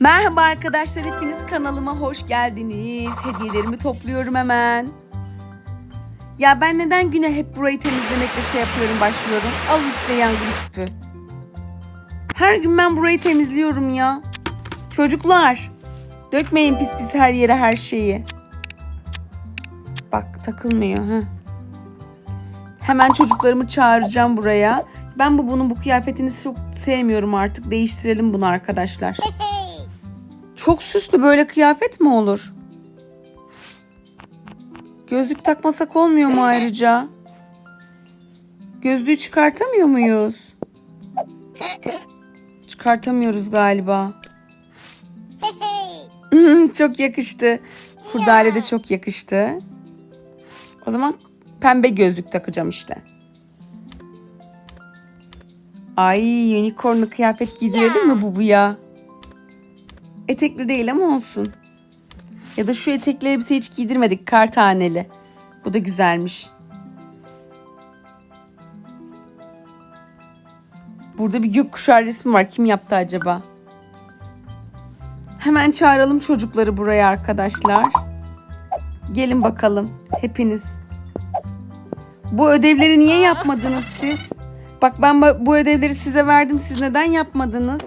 Merhaba arkadaşlar hepiniz kanalıma hoş geldiniz. Hediyelerimi topluyorum hemen. Ya ben neden güne hep burayı temizlemekle şey yapıyorum başlıyorum. Al size yangın tüpü. Her gün ben burayı temizliyorum ya. Çocuklar dökmeyin pis pis her yere her şeyi. Bak takılmıyor ha. Hemen çocuklarımı çağıracağım buraya. Ben bu bunun bu kıyafetini çok sevmiyorum artık. Değiştirelim bunu arkadaşlar. Çok süslü böyle kıyafet mi olur? Gözlük takmasak olmuyor mu ayrıca? Gözlüğü çıkartamıyor muyuz? Çıkartamıyoruz galiba. çok yakıştı. Kurdale de çok yakıştı. O zaman pembe gözlük takacağım işte. Ay unicornlu kıyafet giydirelim mi Bubu'ya? Etekli değil ama olsun. Ya da şu etekli elbise hiç giydirmedik. Kar taneli. Bu da güzelmiş. Burada bir gökkuşağı resmi var. Kim yaptı acaba? Hemen çağıralım çocukları buraya arkadaşlar. Gelin bakalım hepiniz. Bu ödevleri niye yapmadınız siz? Bak ben bu- ödevleri size verdim. Siz neden yapmadınız?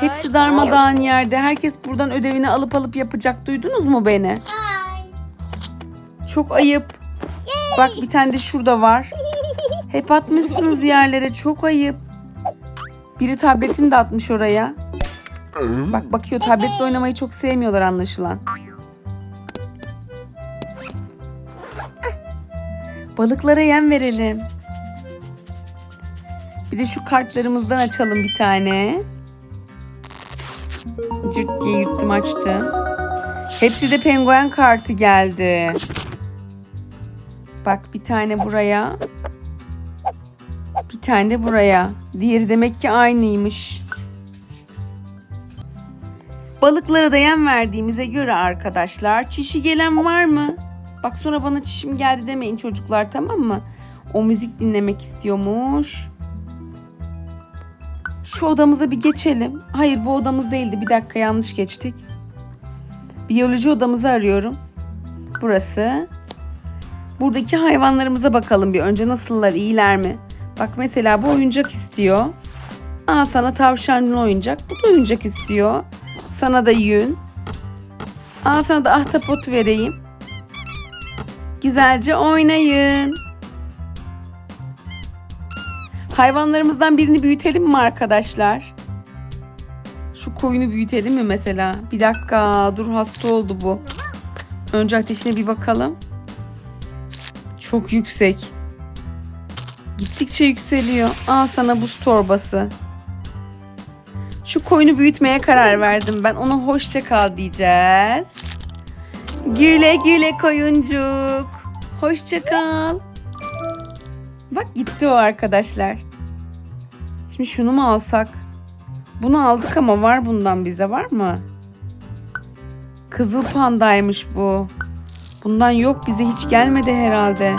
Hepsi darmadağın yerde. Herkes buradan ödevini alıp alıp yapacak. Duydunuz mu beni? Çok ayıp. Bak bir tane de şurada var. Hep atmışsınız yerlere. Çok ayıp. Biri tabletini de atmış oraya. Bak bakıyor tabletle oynamayı çok sevmiyorlar anlaşılan. Balıklara yem verelim. Bir de şu kartlarımızdan açalım bir tane. Cırt diye yırttım açtım. Hepsi de penguen kartı geldi. Bak bir tane buraya. Bir tane de buraya. Diğeri demek ki aynıymış. Balıklara da yem verdiğimize göre arkadaşlar çişi gelen var mı? Bak sonra bana çişim geldi demeyin çocuklar tamam mı? O müzik dinlemek istiyormuş. Şu odamıza bir geçelim. Hayır bu odamız değildi. Bir dakika yanlış geçtik. Biyoloji odamızı arıyorum. Burası. Buradaki hayvanlarımıza bakalım bir önce nasıllar, iyiler mi? Bak mesela bu oyuncak istiyor. Aa sana tavşanlı oyuncak. Bu da oyuncak istiyor. Sana da yün. Aa sana da ahtapot vereyim. Güzelce oynayın. Hayvanlarımızdan birini büyütelim mi arkadaşlar? Şu koyunu büyütelim mi mesela? Bir dakika dur hasta oldu bu. Önce ateşine bir bakalım. Çok yüksek. Gittikçe yükseliyor. Al sana buz torbası. Şu koyunu büyütmeye karar verdim ben. Ona hoşça kal diyeceğiz. Güle güle koyuncuk. Hoşça kal. Bak gitti o arkadaşlar. Şimdi şunu mu alsak? Bunu aldık ama var bundan bize var mı? Kızıl pandaymış bu. Bundan yok bize hiç gelmedi herhalde.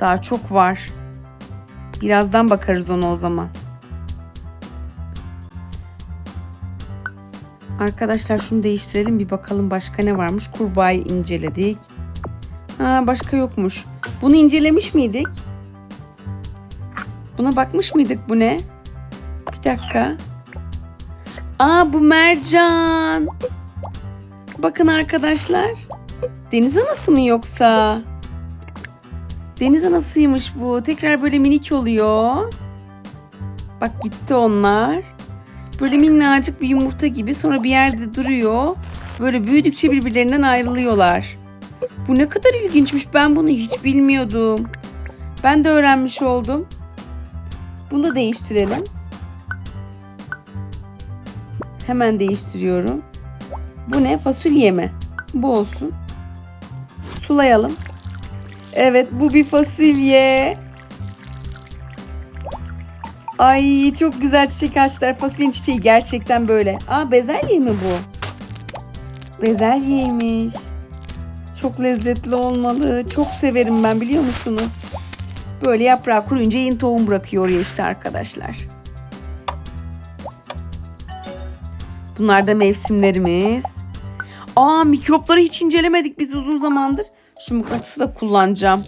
Daha çok var. Birazdan bakarız ona o zaman. Arkadaşlar şunu değiştirelim bir bakalım başka ne varmış. Kurbağayı inceledik. Ha, başka yokmuş. Bunu incelemiş miydik? Buna bakmış mıydık bu ne? Bir dakika. Aa bu mercan. Bakın arkadaşlar. Deniz anası mı yoksa? Deniz anasıymış bu. Tekrar böyle minik oluyor. Bak gitti onlar. Böyle minnacık bir yumurta gibi sonra bir yerde duruyor. Böyle büyüdükçe birbirlerinden ayrılıyorlar. Bu ne kadar ilginçmiş. Ben bunu hiç bilmiyordum. Ben de öğrenmiş oldum. Bunu da değiştirelim. Hemen değiştiriyorum. Bu ne? Fasulye mi? Bu olsun. Sulayalım. Evet bu bir fasulye. Ay çok güzel çiçek açtılar. Fasulyenin çiçeği gerçekten böyle. Aa bezelye mi bu? Bezelyeymiş. Çok lezzetli olmalı. Çok severim ben biliyor musunuz? Böyle yaprağı kuruyunca yeni tohum bırakıyor oraya işte arkadaşlar. Bunlar da mevsimlerimiz. Aa mikropları hiç incelemedik biz uzun zamandır. Şu mıknatısı da kullanacağım.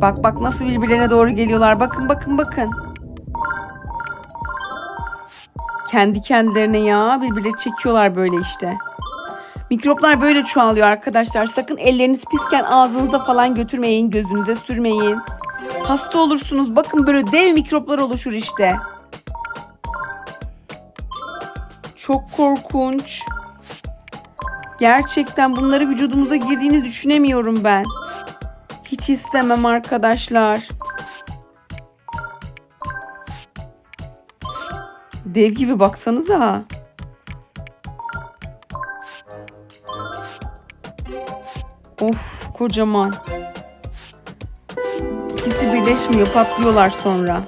Bak bak nasıl birbirlerine doğru geliyorlar. Bakın bakın bakın. Kendi kendilerine ya birbirleri çekiyorlar böyle işte. Mikroplar böyle çoğalıyor arkadaşlar. Sakın elleriniz pisken ağzınıza falan götürmeyin, gözünüze sürmeyin. Hasta olursunuz. Bakın böyle dev mikroplar oluşur işte. Çok korkunç. Gerçekten bunları vücudumuza girdiğini düşünemiyorum ben. Hiç istemem arkadaşlar. Dev gibi baksanıza. Of kocaman. İkisi birleşmiyor patlıyorlar sonra.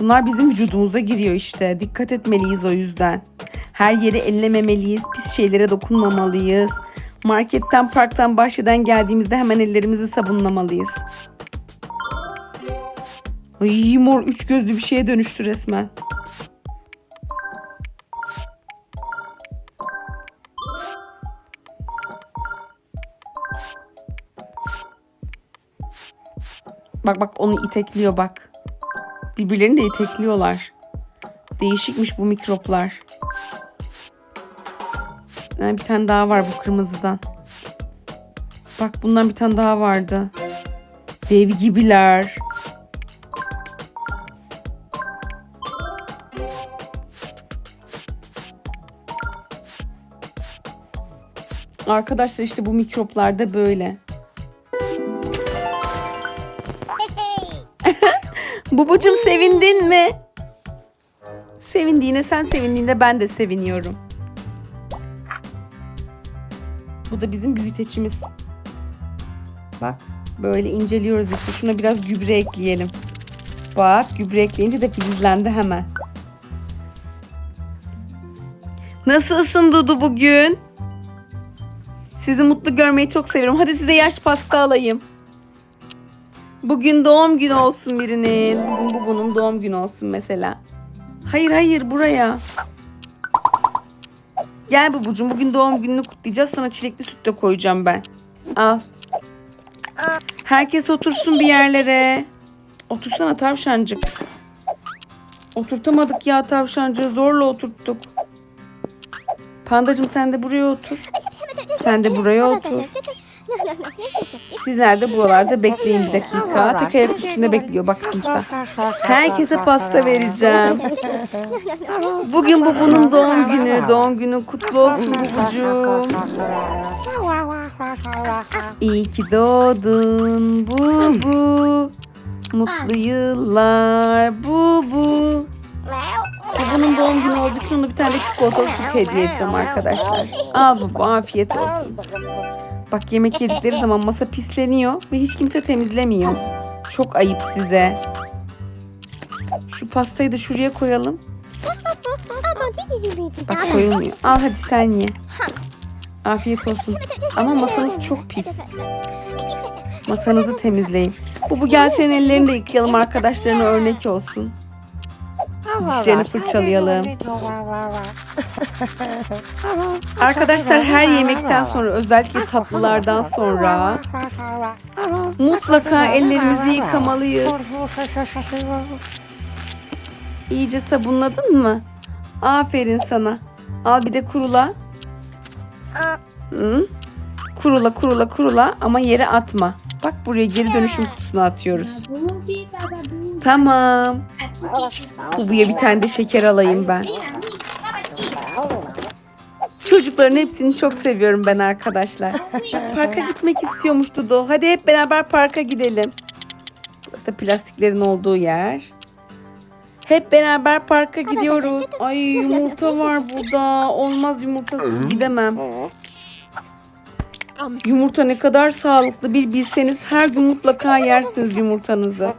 Bunlar bizim vücudumuza giriyor işte. Dikkat etmeliyiz o yüzden. Her yeri ellememeliyiz. Pis şeylere dokunmamalıyız. Marketten, parktan, bahçeden geldiğimizde hemen ellerimizi sabunlamalıyız. Ay mor üç gözlü bir şeye dönüştü resmen. Bak bak onu itekliyor bak. Birbirlerini de itekliyorlar. Değişikmiş bu mikroplar. Ha, bir tane daha var bu kırmızıdan. Bak bundan bir tane daha vardı. Dev gibiler. Arkadaşlar işte bu mikroplar da böyle. Bubucum sevindin mi? Sevindiğine sen sevindiğinde ben de seviniyorum. Bu da bizim büyüteçimiz. Bak böyle inceliyoruz işte. Şuna biraz gübre ekleyelim. Bak gübre ekleyince de filizlendi hemen. Nasılsın Dudu bugün? Sizi mutlu görmeyi çok seviyorum. Hadi size yaş pasta alayım. Bugün doğum günü olsun birinin. Bugün bu bunun doğum günü olsun mesela. Hayır hayır buraya. Gel Bubucuğum bugün doğum gününü kutlayacağız. Sana çilekli süt de koyacağım ben. Al. Herkes otursun bir yerlere. Otursana tavşancık. Oturtamadık ya tavşancığı zorla oturttuk. Pandacığım sen de buraya otur. Sen de buraya otur. Sizler de buralarda bekleyin bir dakika. Tek ayak üstünde bekliyor bak timsah. Herkese pasta vereceğim. Bugün bu bunun doğum günü. Doğum günü kutlu olsun bubucuğum. İyi ki doğdun bubu. Mutlu yıllar bubu. Bu bunun doğum günü olduğu için ona bir tane çikolatalı süt hediye edeceğim arkadaşlar. Al bubu afiyet olsun. Bak yemek yedikleri zaman masa pisleniyor ve hiç kimse temizlemiyor. Çok ayıp size. Şu pastayı da şuraya koyalım. Bak koyulmuyor. Al hadi sen ye. Afiyet olsun. Ama masanız çok pis. Masanızı temizleyin. Bu bu gel senin ellerini de yıkayalım arkadaşlarına örnek olsun. Dişlerini fırçalayalım. Arkadaşlar her yemekten sonra özellikle tatlılardan sonra mutlaka ellerimizi yıkamalıyız. İyice sabunladın mı? Aferin sana. Al bir de kurula. Hı? Kurula kurula kurula ama yere atma. Bak buraya geri dönüşüm kutusuna atıyoruz. Tamam. Bubuya bir tane de şeker alayım ben. Çocukların hepsini çok seviyorum ben arkadaşlar. Parka gitmek istiyormuş Dudu. Hadi hep beraber parka gidelim. Burası da plastiklerin olduğu yer. Hep beraber parka gidiyoruz. Ay yumurta var burada. Olmaz yumurtasız gidemem. Yumurta ne kadar sağlıklı bir bilseniz her gün mutlaka yersiniz yumurtanızı.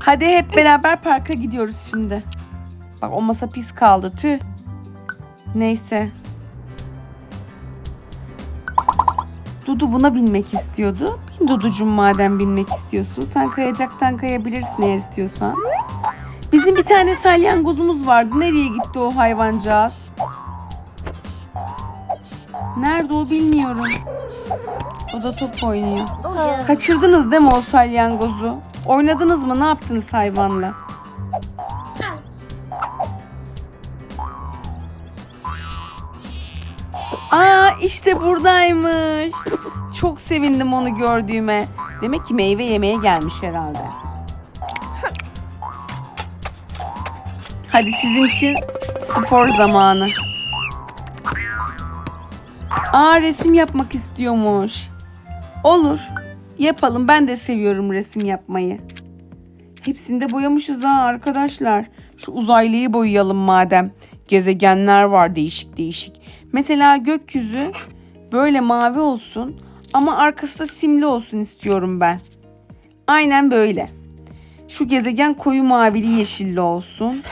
Hadi hep beraber parka gidiyoruz şimdi. Bak o masa pis kaldı tüh. Neyse. Dudu buna binmek istiyordu. Bin Duducuğum madem binmek istiyorsun. Sen kayacaktan kayabilirsin eğer istiyorsan. Bizim bir tane salyangozumuz vardı. Nereye gitti o hayvancağız? Nerede o bilmiyorum. O da top oynuyor. Kaçırdınız değil mi o salyangozu? Oynadınız mı? Ne yaptınız hayvanla? Aa işte buradaymış. Çok sevindim onu gördüğüme. Demek ki meyve yemeye gelmiş herhalde. Hadi sizin için spor zamanı. Aa resim yapmak istiyormuş. Olur. Yapalım. Ben de seviyorum resim yapmayı. Hepsini de boyamışız ha arkadaşlar. Şu uzaylıyı boyayalım madem. Gezegenler var değişik değişik. Mesela gökyüzü böyle mavi olsun ama arkası da simli olsun istiyorum ben. Aynen böyle. Şu gezegen koyu mavili yeşilli olsun.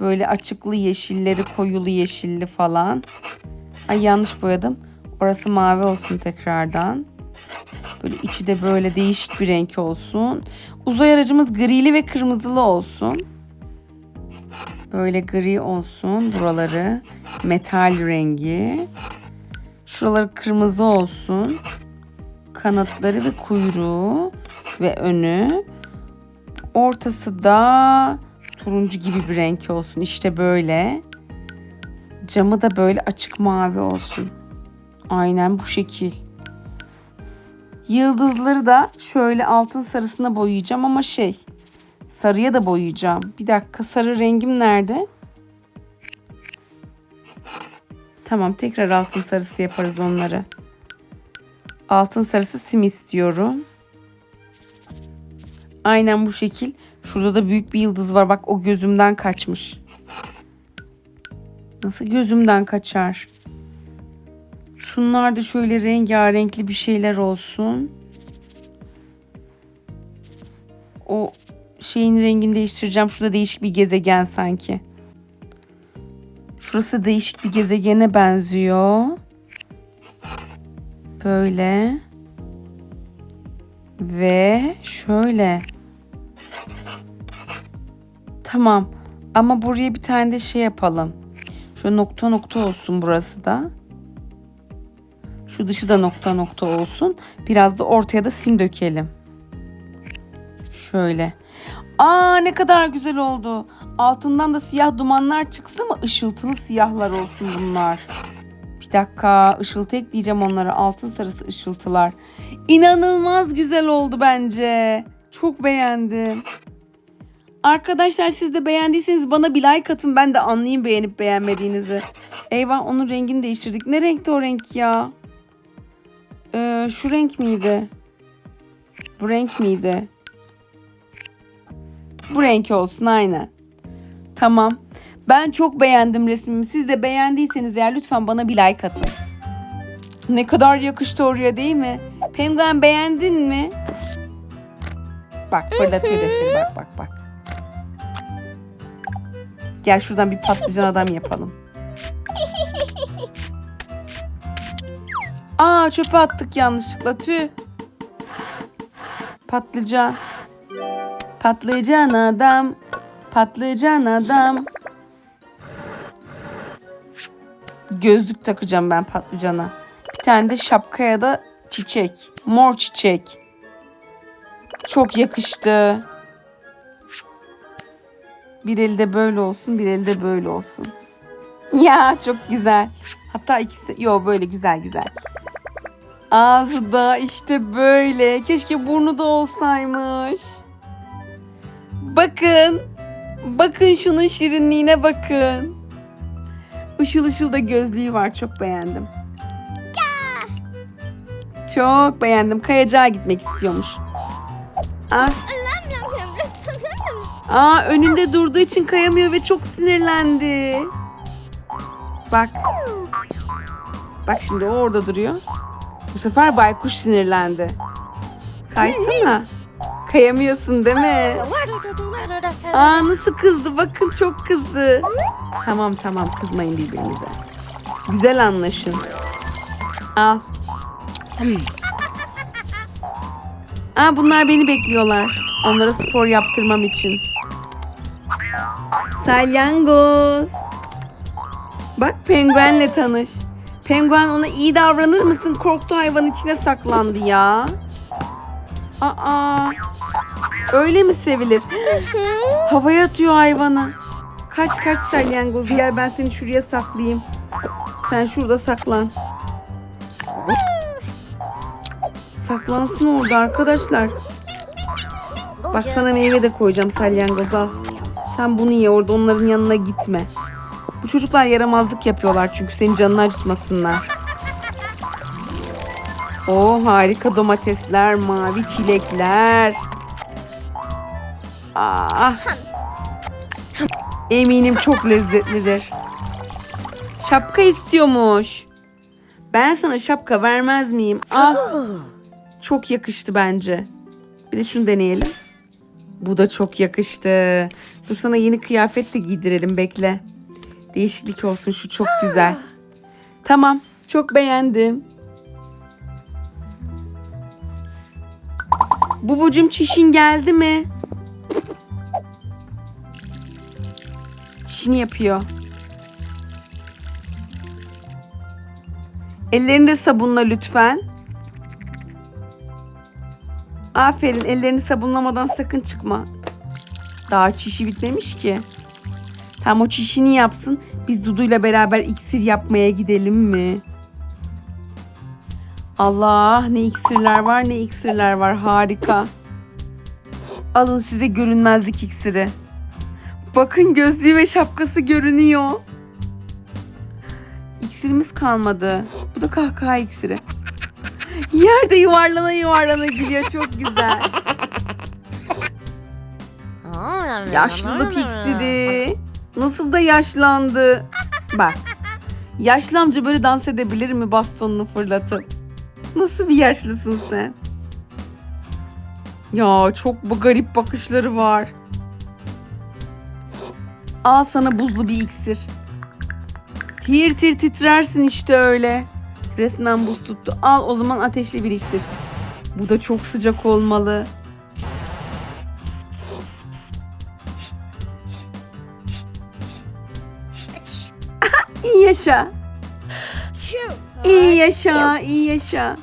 Böyle açıklı yeşilleri koyulu yeşilli falan. Ay yanlış boyadım. Orası mavi olsun tekrardan. Böyle içi de böyle değişik bir renk olsun. Uzay aracımız grili ve kırmızılı olsun. Böyle gri olsun buraları. Metal rengi. Şuraları kırmızı olsun. Kanatları ve kuyruğu ve önü. Ortası da turuncu gibi bir renk olsun. İşte böyle. Camı da böyle açık mavi olsun. Aynen bu şekil. Yıldızları da şöyle altın sarısına boyayacağım ama şey sarıya da boyayacağım. Bir dakika sarı rengim nerede? Tamam tekrar altın sarısı yaparız onları. Altın sarısı sim istiyorum. Aynen bu şekil. Şurada da büyük bir yıldız var. Bak o gözümden kaçmış. Nasıl gözümden kaçar? Şunlar da şöyle rengarenkli bir şeyler olsun. O şeyin rengini değiştireceğim. Şurada değişik bir gezegen sanki. Şurası değişik bir gezegene benziyor. Böyle. Ve şöyle. Tamam. Ama buraya bir tane de şey yapalım. Şöyle nokta nokta olsun burası da. Şu dışı da nokta nokta olsun. Biraz da ortaya da sim dökelim. Şöyle. Aa ne kadar güzel oldu. Altından da siyah dumanlar çıksın ama ışıltılı siyahlar olsun bunlar. Bir dakika ışıltı ekleyeceğim onlara. Altın sarısı ışıltılar. İnanılmaz güzel oldu bence. Çok beğendim. Arkadaşlar siz de beğendiyseniz bana bir like atın. Ben de anlayayım beğenip beğenmediğinizi. Eyvah onun rengini değiştirdik. Ne renkti o renk ya? Ee, şu renk miydi? Bu renk miydi? Bu renk olsun aynen. Tamam. Ben çok beğendim resmimi. Siz de beğendiyseniz eğer lütfen bana bir like atın. Ne kadar yakıştı oraya değil mi? Penguen beğendin mi? Bak fırlatıyor defteri bak bak bak. Gel şuradan bir patlıcan adam yapalım. Aa çöpe attık yanlışlıkla tüh. Patlıcan. Patlıcan adam. Patlıcan adam. Gözlük takacağım ben patlıcana. Bir tane de şapkaya da çiçek. Mor çiçek. Çok yakıştı. Bir elde böyle olsun, bir elde böyle olsun. Ya çok güzel. Hatta ikisi, yo böyle güzel güzel. Ağzı da işte böyle. Keşke burnu da olsaymış. Bakın. Bakın şunun şirinliğine bakın. Işıl ışıl da gözlüğü var. Çok beğendim. Çok beğendim. Kayacağa gitmek istiyormuş. Ah. Aa önünde durduğu için kayamıyor ve çok sinirlendi. Bak. Bak şimdi o orada duruyor. Bu sefer baykuş sinirlendi. Kaysana. Kayamıyorsun değil mi? Aa nasıl kızdı bakın çok kızdı. Tamam tamam kızmayın birbirinize. Güzel anlaşın. Al. Aa, bunlar beni bekliyorlar. Onlara spor yaptırmam için. Salyangoz. Bak penguenle tanış. Penguen ona iyi davranır mısın? Korktu hayvan içine saklandı ya. Aa. Öyle mi sevilir? Havaya atıyor hayvana. Kaç kaç salyangoz. Gel ben seni şuraya saklayayım. Sen şurada saklan. Saklansın orada arkadaşlar. Bak sana meyve de koyacağım salyangoz al. Sen bunu ye orada onların yanına gitme. Bu çocuklar yaramazlık yapıyorlar çünkü senin canını acıtmasınlar. O harika domatesler, mavi çilekler. Ah. Eminim çok lezzetlidir. Şapka istiyormuş. Ben sana şapka vermez miyim? Al. Çok yakıştı bence. Bir de şunu deneyelim. Bu da çok yakıştı. Dur sana yeni kıyafet de giydirelim bekle. Değişiklik olsun şu çok güzel. Tamam çok beğendim. Bubucum çişin geldi mi? Çişini yapıyor. Ellerini de sabunla lütfen. Aferin ellerini sabunlamadan sakın çıkma. Daha çişi bitmemiş ki. Tam o çişini yapsın. Biz Dudu'yla beraber iksir yapmaya gidelim mi? Allah ne iksirler var ne iksirler var harika. Alın size görünmezlik iksiri. Bakın gözlüğü ve şapkası görünüyor. İksirimiz kalmadı. Bu da kahkaha iksiri. Yerde yuvarlana yuvarlana gülüyor çok güzel. Yaşlılık iksiri. Nasıl da yaşlandı. Bak. Yaşlı amca böyle dans edebilir mi bastonunu fırlatıp? Nasıl bir yaşlısın sen? Ya çok bu garip bakışları var. Al sana buzlu bir iksir. Tir tir titrersin işte öyle. Resmen buz tuttu. Al o zaman ateşli bir iksir. Bu da çok sıcak olmalı. İyi yaşa. İyi yaşa, iyi yaşa.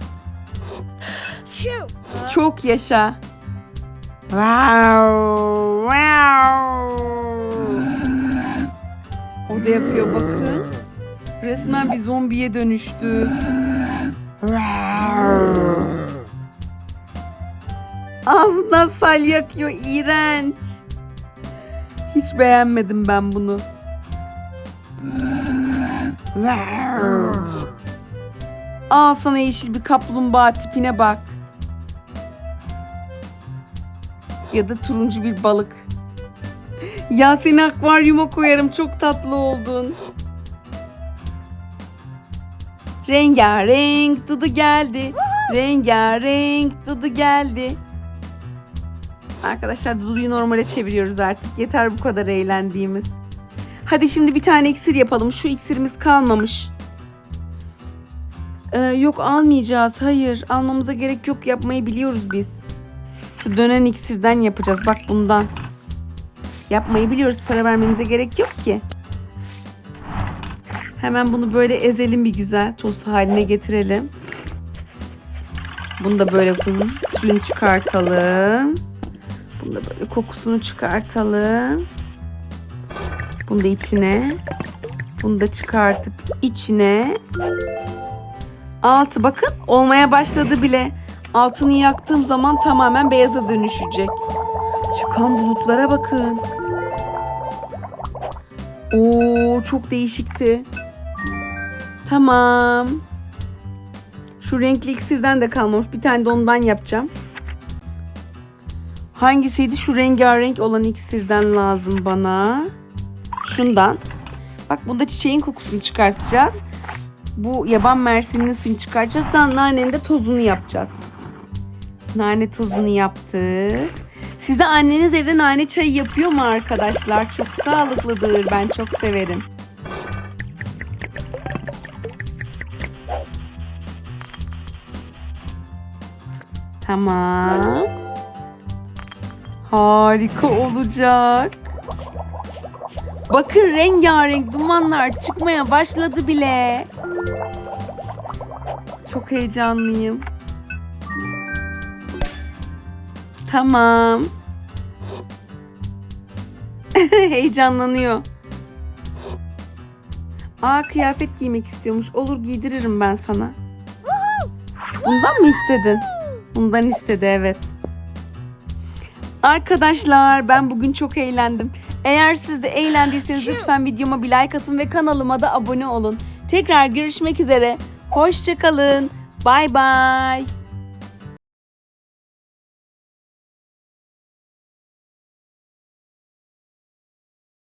Çok yaşa. Wow, wow. O da yapıyor bakın. Resmen bir zombiye dönüştü. Ağzından sal yakıyor. iğrenç. Hiç beğenmedim ben bunu. Al sana yeşil bir kaplumbağa tipine bak. Ya da turuncu bir balık. Ya seni akvaryuma koyarım çok tatlı oldun. Rengarenk Dudu geldi. Rengarenk Dudu geldi. Arkadaşlar Dudu'yu normale çeviriyoruz artık. Yeter bu kadar eğlendiğimiz. Hadi şimdi bir tane iksir yapalım. Şu iksirimiz kalmamış. Ee, yok almayacağız. Hayır almamıza gerek yok. Yapmayı biliyoruz biz. Şu dönen iksirden yapacağız. Bak bundan. Yapmayı biliyoruz. Para vermemize gerek yok ki. Hemen bunu böyle ezelim bir güzel. Toz haline getirelim. Bunu da böyle suyunu çıkartalım. Bunu da böyle kokusunu çıkartalım. Bunu da içine. Bunu da çıkartıp içine. Altı bakın olmaya başladı bile. Altını yaktığım zaman tamamen beyaza dönüşecek. Çıkan bulutlara bakın. Oo çok değişikti. Tamam. Şu renkli iksirden de kalmamış. Bir tane de ondan yapacağım. Hangisiydi? Şu rengarenk olan iksirden lazım bana. Şundan. Bak bunda çiçeğin kokusunu çıkartacağız. Bu yaban mersinin suyunu çıkartacağız. Sonra nanenin de tozunu yapacağız. Nane tozunu yaptık. Size anneniz evde nane çayı yapıyor mu arkadaşlar? Çok sağlıklıdır. Ben çok severim. Tamam. Harika olacak. Bakın rengarenk dumanlar çıkmaya başladı bile. Çok heyecanlıyım. Tamam. Heyecanlanıyor. Aa kıyafet giymek istiyormuş. Olur giydiririm ben sana. Bundan mı istedin? Bundan istedi evet. Arkadaşlar ben bugün çok eğlendim. Eğer siz de eğlendiyseniz lütfen videoma bir like atın ve kanalıma da abone olun. Tekrar görüşmek üzere. Hoşçakalın. Bay bay.